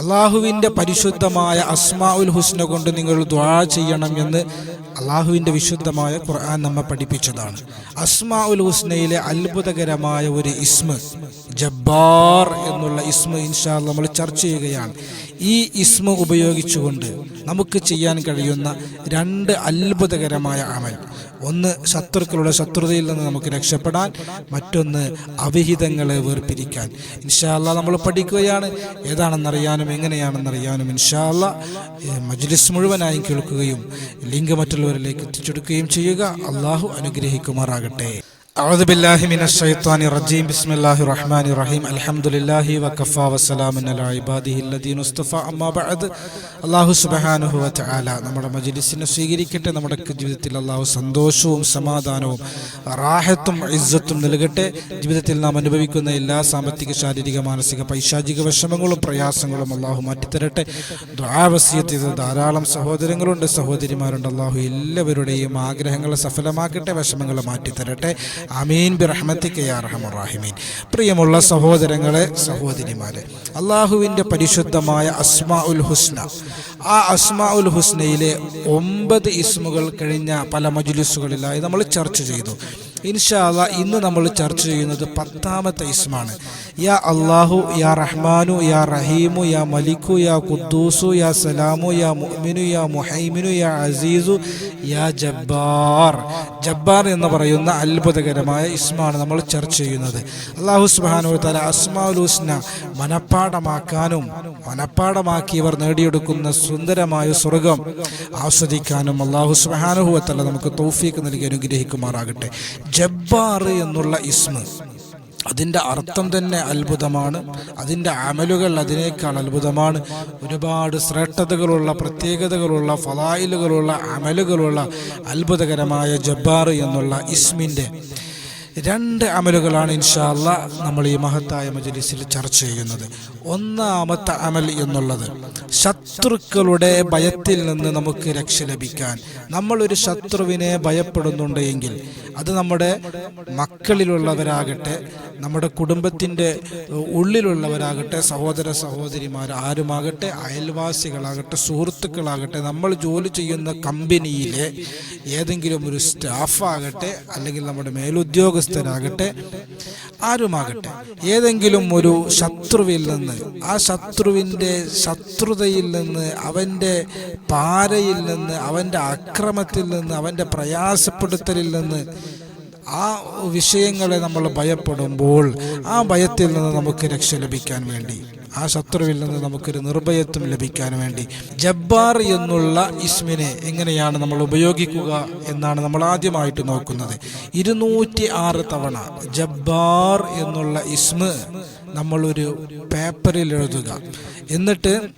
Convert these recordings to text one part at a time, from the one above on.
അള്ളാഹുവിന്റെ പരിശുദ്ധമായ അസ്മാ ഉൽ ഹുസ്ന കൊണ്ട് നിങ്ങൾ ദ്വാ ചെയ്യണം എന്ന് അള്ളാഹുവിന്റെ വിശുദ്ധമായ ഖുർആൻ നമ്മെ പഠിപ്പിച്ചതാണ്. അസ്മാ ഉൽ ഹുസ്നയിലെ അത്ഭുതകരമായ ഒരു ഇസ്മ ജബ്ബാർ എന്നുള്ള ഇസ്മ ഇൻഷാ നമ്മൾ ചർച്ച ചെയ്യുകയാണ്. ഈ ഇസ്മ ഉപയോഗിച്ചുകൊണ്ട് നമുക്ക് ചെയ്യാൻ കഴിയുന്ന രണ്ട് അത്ഭുതകരമായ അമൽ. ഒന്ന് ശത്രുക്കളുടെ ശത്രുതയിൽ നിന്ന് നമുക്ക് രക്ഷപ്പെടാൻ മറ്റൊന്ന് അവിഹിതങ്ങളെ വേർപിരിക്കാൻ. ഇൻഷാല്ല നമ്മൾ പഠിക്കുകയാണ് ഏതാണെന്നറിയാനും എങ്ങനെയാണെന്നറിയാനും ഇൻഷാല്ല മജ്ലിസ് മുഴുവനായി കേൾക്കുകയും ലിങ്ക് മറ്റുള്ളവരിലേക്ക് എത്തിച്ചെടുക്കുകയും ചെയ്യുക. അള്ളാഹു അനുഗ്രഹിക്കുമാറാകട്ടെ. أعوذ بالله من الشيطان الرجيم بسم الله الرحمن الرحيم الحمد لله وكفى وسلام على عباده الذين اصطفى أما بعد അള്ളാഹു സുബഹാനുഹു വതആല നമ്മുടെ മജ്ലിസിനെ സ്വീകരിക്കട്ടെ നമ്മുടെ ജീവിതത്തിൽ അള്ളാഹു സന്തോഷവും സമാധാനവും റാഹത്തും ഇസ്സത്തും നൽകട്ടെ ജീവിതത്തിൽ നാം അനുഭവിക്കുന്ന എല്ലാ സാമ്പത്തിക ശാരീരിക മാനസിക പൈശാചിക വിഷമങ്ങളും പ്രയാസങ്ങളും അള്ളാഹു മാറ്റിത്തരട്ടെ ദ്വാവസ്യത്ത് ചെയ്ത ധാരാളം സഹോദരങ്ങളുണ്ട് സഹോദരിമാരുണ്ട് അള്ളാഹു എല്ലാവരുടെയും ആഗ്രഹങ്ങളെ സഫലമാക്കട്ടെ വിഷമങ്ങളെ മാറ്റിത്തരട്ടെ അമീൻ ബി റഹ്മത്തിക്ക് റഹീമീൻ പ്രിയമുള്ള സഹോദരങ്ങളെ സഹോദരിമാരെ അള്ളാഹുവിന്റെ പരിശുദ്ധമായ അസ്മാ ഉൽ ഹുസ്ന. ആ അസ്മാ ഉൽ ഹുസ്നയിലെ ഒമ്പത് ഇസ്മുകൾ കഴിഞ്ഞ പല മജുലിസുകളിലായി നമ്മൾ ചർച്ച ചെയ്തു. ഇൻഷാല്ല ഇന്ന് നമ്മൾ ചർച്ച ചെയ്യുന്നത് പത്താമത്തെ ഇസ്മാണ്. യാ അള്ളാഹു യാ റഹ്മാനു യാ റഹീമു യാ മലിക്കു യാ ഖുദ്ദൂസു യാ സലാമു യാ മുഅ്മിനു യാ മുഹൈമിനു യാ അസീസു യാ ജബ്ബാർ. ജബ്ബാർ എന്ന് പറയുന്ന അത്ഭുതകരമായ ഇസ്മാണ് നമ്മൾ ചർച്ച ചെയ്യുന്നത്. അള്ളാഹു സുബാനു തല അസ്മാഉൽ ഹുസ്ന മനപ്പാടമാക്കാനും മനപ്പാടമാക്കിയവർ നേടിയെടുക്കുന്ന സുന്ദരമായ സ്വർഗം ആസ്വദിക്കാനും അള്ളാഹു സുബാനുഹുവത്തല്ല നമുക്ക് തൗഫീക്ക് നൽകി അനുഗ്രഹിക്കുമാറാകട്ടെ. ജബ്ബാർ എന്നുള്ള ഇസ്മ അതിന്റെ അർത്ഥം തന്നെ അത്ഭുതമാണ്. അതിന്റെ അമലുകൾ അതിനേക്കാൾ അത്ഭുതമാണ്. ഒരുപാട് ശ്രേഷ്ഠതകളുള്ള പ്രത്യേകതകളുള്ള ഫലായിലുകളുള്ള അമലുകളുള്ള അത്ഭുതകരമായ ജബ്ബാർ എന്നുള്ള ഇസ്മിന്റെ രണ്ട് അമലുകളാണ് ഇൻഷാല്ല നമ്മൾ ഈ മഹത്തായ മജലിസിൽ ചർച്ച ചെയ്യുന്നത്. ഒന്നാമത്തെ അമൽ എന്നുള്ളത് ശത്രുക്കളുടെ ഭയത്തിൽ നിന്ന് നമുക്ക് രക്ഷ ലഭിക്കാൻ. നമ്മളൊരു ശത്രുവിനെ ഭയപ്പെടുന്നുണ്ട് എങ്കിൽ അത് നമ്മുടെ മക്കളിലുള്ളവരാകട്ടെ നമ്മുടെ കുടുംബത്തിന്റെ ഉള്ളിലുള്ളവരാകട്ടെ സഹോദര സഹോദരിമാർ ആരുമാകട്ടെ അയൽവാസികളാകട്ടെ സുഹൃത്തുക്കളാകട്ടെ നമ്മൾ ജോലി ചെയ്യുന്ന കമ്പനിയിലെ ഏതെങ്കിലും ഒരു സ്റ്റാഫാകട്ടെ അല്ലെങ്കിൽ നമ്മുടെ മേലുദ്യോഗസ്ഥരാകട്ടെ ആരുമാകട്ടെ ഏതെങ്കിലും ഒരു ശത്രുവിൽ നിന്ന് ആ ശത്രുവിന്റെ ശത്രുതയിൽ നിന്ന് അവന്റെ പാരയിൽ നിന്ന് അവന്റെ അക്രമത്തിൽ നിന്ന് അവന്റെ പ്രയാസപ്പെടുത്തലിൽ നിന്ന് ആ വിഷയങ്ങളെ നമ്മൾ ഭയപ്പെടുമ്പോൾ ആ ഭയത്തിൽ നിന്ന് നമുക്ക് രക്ഷ ലഭിക്കാൻ വേണ്ടി ആ ശത്രുവിൽ നിന്ന് നമുക്കൊരു നിർഭയത്വം ലഭിക്കാൻ വേണ്ടി. ജബ്ബാർ എന്നുള്ള ഇസ്മിനെ എങ്ങനെയാണ് നമ്മൾ ഉപയോഗിക്കുക എന്നാണ് നമ്മൾ ആദ്യമായിട്ട് നോക്കുന്നത്. ഇരുന്നൂറ്റി ആറ് തവണ ജബ്ബാർ എന്നുള്ള ഇസ്മ് നമ്മളൊരു പേപ്പറിൽ എഴുതുക. എന്നിട്ട്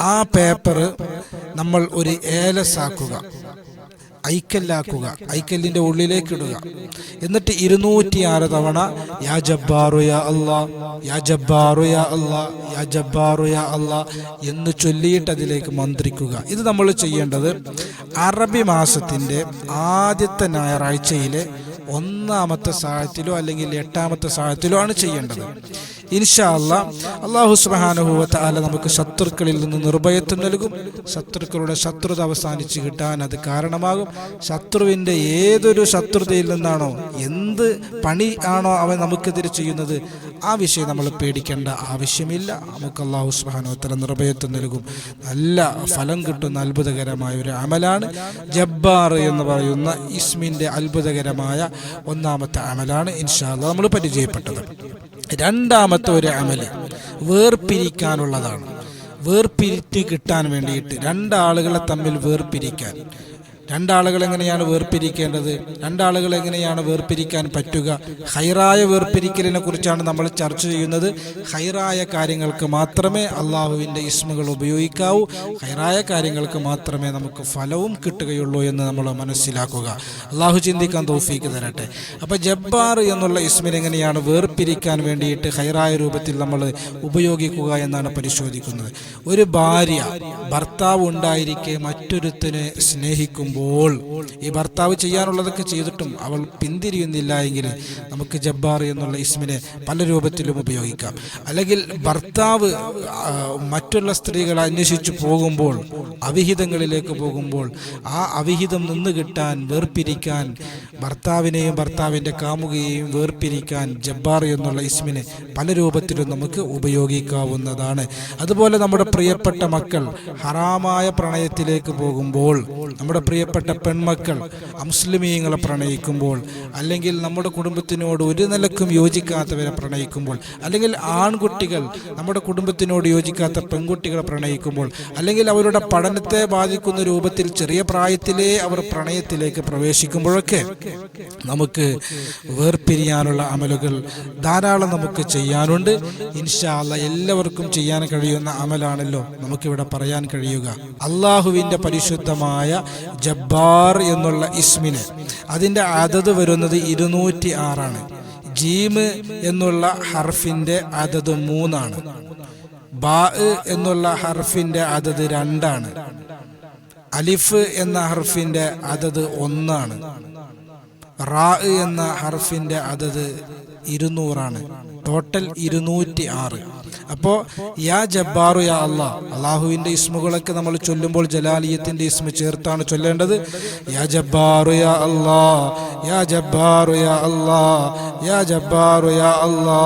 ആ പേപ്പർ നമ്മൾ ഒരു ഏലസാക്കുക ഐക്കല്ലാക്കുക. ഐക്കല്ലിന്റെ ഉള്ളിലേക്ക് ഇടുക. എന്നിട്ട് ഇരുന്നൂറ്റിയാറ് തവണ യാ ജബ്ബാറു യാ അല്ലാ യാ ജബ്ബാറു യാ അല്ലാ യാ ജബ്ബാറു യാ അല്ലാ എന്ന് ചൊല്ലിയിട്ട് അതിലേക്ക് മന്ത്രിക്കുക. ഇത് നമ്മൾ ചെയ്യേണ്ടത് അറബി മാസത്തിന്റെ ആദ്യത്തെ ഞായറാഴ്ചയിലെ ഒന്നാമത്തെ സാഹത്തിലോ അല്ലെങ്കിൽ എട്ടാമത്തെ സാഹത്തിലോ ആണ് ചെയ്യേണ്ടത്. ഇൻഷാ അല്ലാ അള്ളാഹു സുബാനുഭവത്തെ അല്ല നമുക്ക് ശത്രുക്കളിൽ നിന്ന് നിർഭയത്വം നൽകും. ശത്രുക്കളുടെ ശത്രുത അവസാനിച്ച് കിട്ടാൻ അത് കാരണമാകും. ശത്രുവിന്റെ ഏതൊരു ശത്രുതയിൽ നിന്നാണോ എന്ത് പണി ആണോ അവൻ നമുക്കെതിരെ ചെയ്യുന്നത് ആ വിഷയം നമ്മൾ പേടിക്കേണ്ട ആവശ്യമില്ല. നമുക്ക് അള്ളാഹു സുബാനുഭവത്തല നിർഭയത്വം നൽകും. നല്ല ഫലം കിട്ടുന്ന അത്ഭുതകരമായ ഒരു അമലാണ്. ജബ്ബാർ എന്ന് പറയുന്ന ഇസ്മിന്റെ അത്ഭുതകരമായ ഒന്നാമത്തെ അമലാണ്. ഇൻഷാല്ല നമ്മൾ പരിചയപ്പെട്ടത്. രണ്ടാമത്തെ ഒരു അമൽ വേർപിരിക്കാനുള്ളതാണ്. വേർപിരിറ്റ് കിട്ടാൻ വേണ്ടിയിട്ട് രണ്ടാളുകളെ തമ്മിൽ വേർപിരിക്കാൻ. രണ്ടാളുകൾ എങ്ങനെയാണ് വേർപിരിക്കേണ്ടത്? രണ്ടാളുകൾ എങ്ങനെയാണ് വേർപിരിക്കാൻ പറ്റുക? ഹൈറായ വേർപിരിക്കലിനെ കുറിച്ചാണ് നമ്മൾ ചർച്ച ചെയ്യുന്നത്. ഹൈറായ കാര്യങ്ങൾക്ക് മാത്രമേ അള്ളാഹുവിന്റെ ഇസ്മുകൾ ഉപയോഗിക്കാവൂ. ഹൈറായ കാര്യങ്ങൾക്ക് മാത്രമേ നമുക്ക് ഫലവും കിട്ടുകയുള്ളൂ എന്ന് നമ്മൾ മനസ്സിലാക്കുക. അള്ളാഹു ചിന്തിക്കാൻ തോഫീക്ക് തരട്ടെ. അപ്പോൾ ജബ്ബാർ എന്നുള്ള ഇസ്മിനെ എങ്ങനെയാണ് വേർപിരിക്കാൻ വേണ്ടിയിട്ട് ഹൈറായ രൂപത്തിൽ നമ്മൾ ഉപയോഗിക്കുക എന്നാണ് പരിശോധിക്കുന്നത്. ഒരു ഭാര്യ ഭർത്താവ് ഉണ്ടായിരിക്കെ മറ്റൊരുത്തനെ സ്നേഹിക്കുമ്പോൾ ചെയ്യുമ്പോൾ ഈ ഭർത്താവ് ചെയ്യാനുള്ളതൊക്കെ ചെയ്തിട്ടും അവൾ പിന്തിരിയുന്നില്ല എങ്കിൽ നമുക്ക് ജബ്ബാർ എന്നുള്ള ഇസ്മിനെ പല രൂപത്തിലും ഉപയോഗിക്കാം. അല്ലെങ്കിൽ ഭർത്താവ് മറ്റുള്ള സ്ത്രീകളെ അന്വേഷിച്ചു പോകുമ്പോൾ അവിഹിതങ്ങളിലേക്ക് പോകുമ്പോൾ ആ അവിഹിതം നിന്ന് കിട്ടാൻ വേർപിരിക്കാൻ ഭർത്താവിനെയും ഭർത്താവിന്റെ കാമുകയെയും വേർപിരിക്കാൻ ജബ്ബാർ എന്നുള്ള ഇസ്മിനെ പല രൂപത്തിലും നമുക്ക് ഉപയോഗിക്കാവുന്നതാണ്. അതുപോലെ നമ്മുടെ പ്രിയപ്പെട്ട മക്കൾ ഹറാമായ പ്രണയത്തിലേക്ക് പോകുമ്പോൾ നമ്മുടെ പ്രിയപ്പെട്ട പെൺമക്കൾ അമുസ്ലിമീങ്ങളെ പ്രണയിക്കുമ്പോൾ അല്ലെങ്കിൽ നമ്മുടെ കുടുംബത്തിനോട് ഒരു നിലക്കും യോജിക്കാത്തവരെ പ്രണയിക്കുമ്പോൾ അല്ലെങ്കിൽ ആൺകുട്ടികൾ നമ്മുടെ കുടുംബത്തിനോട് യോജിക്കാത്ത പെൺകുട്ടികളെ പ്രണയിക്കുമ്പോൾ അല്ലെങ്കിൽ അവരുടെ പഠനത്തെ ബാധിക്കുന്ന രൂപത്തിൽ ചെറിയ പ്രായത്തിലേ അവർ പ്രണയത്തിലേക്ക് പ്രവേശിക്കുമ്പോഴൊക്കെ നമുക്ക് വേർപിരിയാനുള്ള അമലുകൾ ധാരാളം നമുക്ക് ചെയ്യാനുണ്ട്. ഇൻഷാല്ല എല്ലാവർക്കും ചെയ്യാൻ കഴിയുന്ന അമലാണല്ലോ നമുക്കിവിടെ പറയാൻ കഴിയുക. അള്ളാഹുവിന്റെ പരിശുദ്ധമായ ജബ്ബാർ എന്നുള്ള ഇസ്മിന്. അതിന്റെ അതത് വരുന്നത് ഇരുന്നൂറ്റി ആറാണ് ജീമ് എന്നുള്ള ഹർഫിന്റെ അതത് മൂന്നാണ്. ബാ എന്നുള്ള ഹർഫിന്റെ അതത് രണ്ടാണ്. അലിഫ് എന്ന ഹർഫിന്റെ അതത് ഒന്നാണ്. റാ എന്ന ഹർഫിന്റെ അതത് ഇരുന്നൂറാണ്. ടോട്ടൽ ഇരുന്നൂറ്റി ആറ് അപ്പോൾ യാ ജബ്ബാറു യാ അള്ളാ അള്ളാഹുവിന്റെ ഇസ്മുകളൊക്കെ നമ്മൾ ചൊല്ലുമ്പോൾ ജലാലിയത്തിന്റെ ഇസ്മ ചേർത്താണ് ചൊല്ലേണ്ടത്. യാ ജബ്ബാറു യാ അള്ളാ യാ ജബ്ബാറു യാ അള്ളാ യാ ജബ്ബാറു യാ അള്ളാ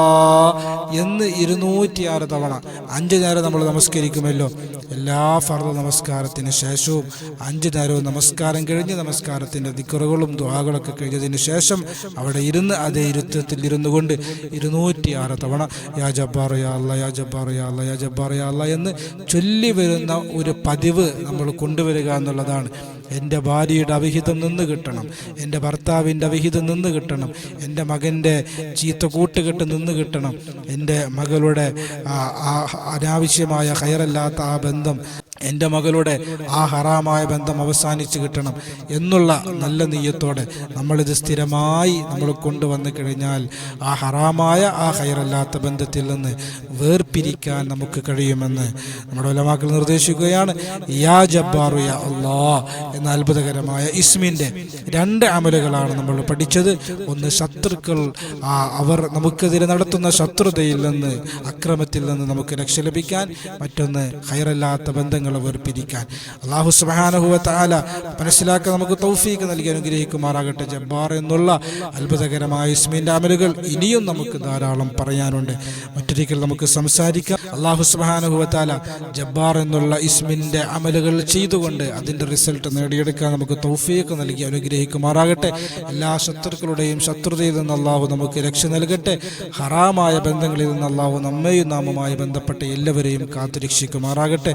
എന്ന് ഇരുന്നൂറ്റിയാറ് തവണ അഞ്ച് നേരം നമ്മൾ നമസ്കരിക്കുമല്ലോ. എല്ലാ ഫർദ നമസ്കാരത്തിന് ശേഷവും അഞ്ച് നേരവും നമസ്കാരം കഴിഞ്ഞ് നമസ്കാരത്തിന്റെ ദിക്കറുകളും ദ്വാകളൊക്കെ കഴിഞ്ഞതിന് ശേഷം അവിടെ ഇരുന്ന് അതേ ഇരുത്തത്തിൽ ഇരുന്നു കൊണ്ട് ഇരുന്നൂറ്റിയാറ് തവണ യാ ജബ്ബാറു യാ അല്ല യാ ജബ്ബാർ യാ യാ ജബ്ബാർ യാ എന്ന് ചൊല്ലി വരുന്ന ഒരു പതിവ് നമ്മൾ കൊണ്ടുവരിക എന്നുള്ളതാണ്. എന്റെ ഭാര്യയുടെ അവിഹിതം നിന്ന് കിട്ടണം എന്റെ ഭർത്താവിന്റെ അവിഹിതം നിന്ന് കിട്ടണം എന്റെ മകന്റെ ചീത്ത കൂട്ടുകെട്ട് നിന്ന് കിട്ടണം എന്റെ മകളുടെ അനാവശ്യമായ കയറല്ലാത്ത ആ ബന്ധം എന്റെ മകളുടെ ആ ഹറാമായ ബന്ധം അവസാനിച്ച് കിട്ടണം എന്നുള്ള നല്ല നെയ്യത്തോടെ നമ്മളിത് സ്ഥിരമായി നമ്മൾ കൊണ്ടുവന്നു കഴിഞ്ഞാൽ ആ ഹറാമായ ആ ഹയറല്ലാത്ത ബന്ധത്തിൽ നിന്ന് വേർപിരിക്കാൻ നമുക്ക് കഴിയുമെന്ന് നമ്മുടെ ഉലമാക്കൾ നിർദ്ദേശിക്കുകയാണ്. യാ ജബ്ബാറു യാ അള്ളാ എന്ന അത്ഭുതകരമായ ഇസ്മിന്റെ രണ്ട് അമലുകളാണ് നമ്മൾ പഠിച്ചത്. ഒന്ന് ശത്രുക്കൾ അവർ നമുക്കെതിരെ നടത്തുന്ന ശത്രുതയിൽ നിന്ന് അക്രമത്തിൽ നിന്ന് നമുക്ക് രക്ഷ ലഭിക്കാൻ മറ്റൊന്ന് ഹൈറല്ലാത്ത ബന്ധങ്ങൾ വേർപിരിക്കാൻ അള്ളാഹു സുബാനഹുവ താല മനസ്സിലാക്കാൻ നമുക്ക് തൗഫീക്ക് നൽകി അനുഗ്രഹിക്കുമാറാകട്ടെ ജബ്ബാർ എന്നുള്ള അത്ഭുതകരമായ ഇസ്മിന്റെ അമലുകൾ ഇനിയും നമുക്ക് ധാരാളം പറയാനുണ്ട്. മറ്റൊരിക്കൽ നമുക്ക് സംസാരിക്കാം. അള്ളാഹു സുബാനഹുവ താല ജബ്ബാർ എന്നുള്ള ഇസ്മിന്റെ അമലുകൾ ചെയ്തുകൊണ്ട് അതിന്റെ റിസൾട്ട് നേടിയെടുക്കാൻ നമുക്ക് തൗഫീക്ക് നൽകി അനുഗ്രഹിക്കുമാറാകട്ടെ. എല്ലാ ശത്രുക്കളുടെയും ശത്രുതയിൽ നിന്ന് അള്ളാഹു നമുക്ക് രക്ഷ നൽകട്ടെ. ഹറാമായ ബന്ധങ്ങളിൽ നിന്ന് അള്ളാഹു നമ്മയും നാമുമായി ബന്ധപ്പെട്ട എല്ലാവരെയും കാത്തുരക്ഷിക്കുമാറാകട്ടെ.